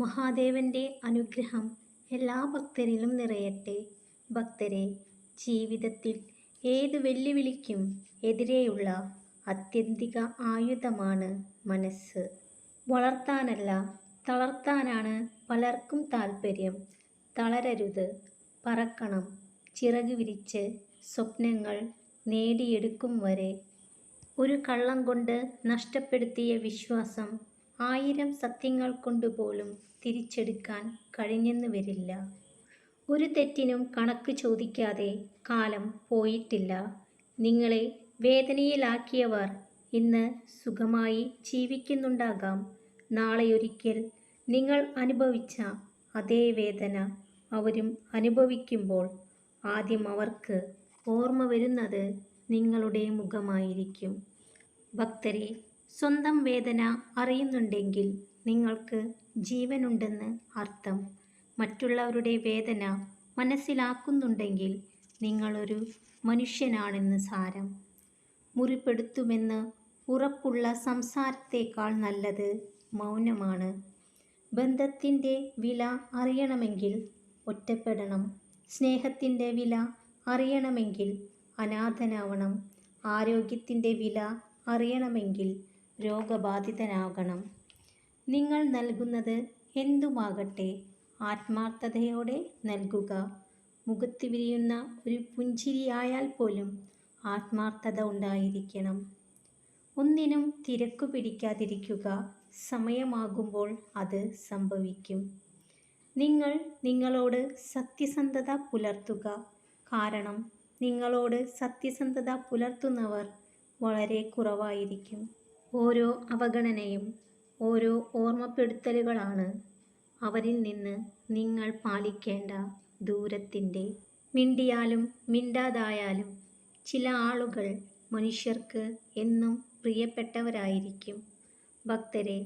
മഹാദേവന്റെ അനുഗ്രഹം എല്ലാ ഭക്തരിലും നിറയട്ടെ. ഭക്തരെ ജീവിതത്തിൽ ഏത് വെല്ലുവിളിക്കും എതിരെയുള്ള അത്യന്തിക ആയുധമാണ് മനസ്സ്. വളർത്താനല്ല തളർത്താനാണ് പലർക്കും താൽപ്പര്യം തളരരുത് പറക്കണം ചിറക് വിരിച്ച് സ്വപ്നങ്ങൾ നേടിയെടുക്കും വരെ. ഒരു കള്ളം കൊണ്ട് നഷ്ടപ്പെടുത്തിയ വിശ്വാസം ആയിരം സത്യങ്ങൾ കൊണ്ടുപോലും തിരിച്ചെടുക്കാൻ കഴിഞ്ഞെന്ന് വരില്ല. ഒരു തെറ്റിനും കണക്ക് ചോദിക്കാതെ കാലം പോയിട്ടില്ല. നിങ്ങളെ വേദനയിലാക്കിയവർ ഇന്ന് സുഖമായി ജീവിക്കുന്നുണ്ടാകാം. നാളെയൊരിക്കൽ നിങ്ങൾ അനുഭവിച്ച അതേ വേദന അവരും അനുഭവിക്കുമ്പോൾ ആദ്യം അവർക്ക് ഓർമ്മ വരുന്നത് നിങ്ങളുടെ മുഖമായിരിക്കും. ഭക്തരെ സ്വന്തം വേദന അറിയുന്നുണ്ടെങ്കിൽ നിങ്ങൾക്ക് ജീവനുണ്ടെന്ന് അർത്ഥം. മറ്റുള്ളവരുടെ വേദന മനസ്സിലാക്കുന്നുണ്ടെങ്കിൽ നിങ്ങളൊരു മനുഷ്യനാണെന്ന് സാരം. മുറിപ്പെടുത്തുമെന്ന് ഉറപ്പുള്ള സംസാരത്തേക്കാൾ നല്ലത് മൗനമാണ്. ബന്ധത്തിന്റെ വില അറിയണമെങ്കിൽ ഒറ്റപ്പെടണം. സ്നേഹത്തിന്റെ വില അറിയണമെങ്കിൽ അനാഥനാവണം. ആരോഗ്യത്തിന്റെ വില അറിയണമെങ്കിൽ രോഗബാധിതനാകണം. നിങ്ങൾ നൽകുന്നത് എന്തുമാകട്ടെ ആത്മാർത്ഥതയോടെ നൽകുക. മുഖത്ത് വിരിയുന്ന ഒരു പുഞ്ചിരിയായാൽ പോലും ആത്മാർത്ഥത ഉണ്ടായിരിക്കണം. ഒന്നിനും തിരക്കു പിടിക്കാതിരിക്കുക സമയമാകുമ്പോൾ അത് സംഭവിക്കും. നിങ്ങൾ നിങ്ങളോട് സത്യസന്ധത പുലർത്തുക. കാരണം നിങ്ങളോട് സത്യസന്ധത പുലർത്തുന്നവർ വളരെ കുറവായിരിക്കും. ഓരോ അവഗണനയും ഓരോ ഓർമ്മപ്പെടുത്തലുകളാണ് അവരിൽ നിന്ന് നിങ്ങൾ പാലിക്കേണ്ട ദൂരത്തിന്റെ. മിണ്ടിയാലും മിണ്ടാതായാലും ചില ആളുകൾ മനുഷ്യർക്ക് എന്നും പ്രിയപ്പെട്ടവരായിരിക്കും. ഭക്തരെ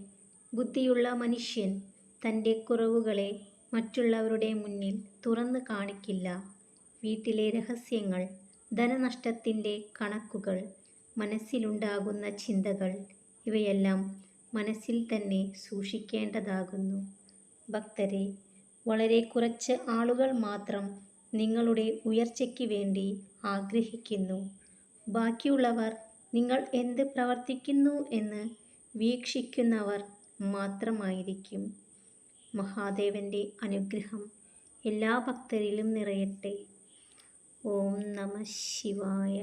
ബുദ്ധിയുള്ള മനുഷ്യൻ തന്റെ കുറവുകളെ മറ്റുള്ളവരുടെ മുന്നിൽ തുറന്നു കാണിക്കില്ല. വീട്ടിലെ രഹസ്യങ്ങൾ ധനനഷ്ടത്തിന്റെ കണക്കുകൾ മനസ്സിലുണ്ടാകുന്ന ചിന്തകൾ ഇവയെല്ലാം മനസ്സിൽ തന്നെ സൂക്ഷിക്കേണ്ടതാകുന്നു. ഭക്തരെ വളരെ കുറച്ച് ആളുകൾ മാത്രം നിങ്ങളുടെ ഉയർച്ചയ്ക്ക് വേണ്ടി ആഗ്രഹിക്കുന്നു. ബാക്കിയുള്ളവർ നിങ്ങൾ എന്ത് പ്രവർത്തിക്കുന്നു എന്ന് വീക്ഷിക്കുന്നവർ മാത്രമായിരിക്കും. മഹാദേവന്റെ അനുഗ്രഹം എല്ലാ ഭക്തരിലും നിറയട്ടെ. ഓം നമ ശിവായ.